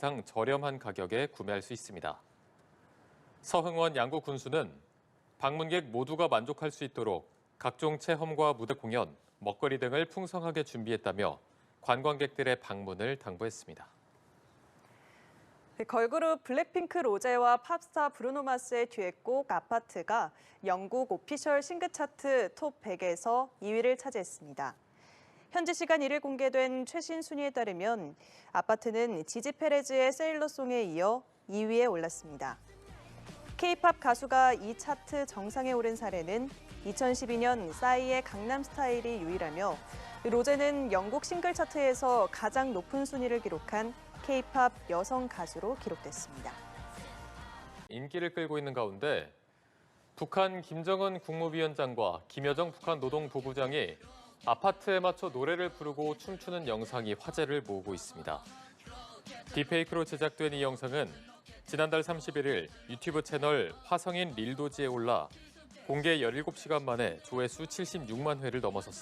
이상 저렴한 가격에 구매할 수 있습니다. 서흥원 양구 군수는 방문객 모두가 만족할 수 있도록 각종 체험과 무대 공연, 먹거리 등을 풍성하게 준비했다며 관광객들의 방문을 당부했습니다. 네, 걸그룹 블랙핑크 로제와 팝스타 브루노 마스의 듀엣곡 아파트가 영국 오피셜 싱글 차트 톱 100에서 2위를 차지했습니다. 현지 시간 1일 공개된 최신 순위에 따르면 아파트는 지지 페레즈의 세일러송에 이어 2위에 올랐습니다. K-팝 가수가 이 차트 정상에 오른 사례는 2012년 싸이의 강남 스타일이 유일하며 로제는 영국 싱글 차트에서 가장 높은 순위를 기록한 K-팝 여성 가수로 기록됐습니다. 인기를 끌고 있는 가운데 북한 김정은 국무위원장과 김여정 북한 노동부부장이 아파트에 맞춰 노래를 부르고 춤추는 영상이 화제를 모으고 있습니다. 딥페이크로 제작된 이 영상은 지난달 31일 유튜브 채널 화성인 릴도지에 올라 공개 17시간 만에 조회수 76만 회를 넘어섰습니다.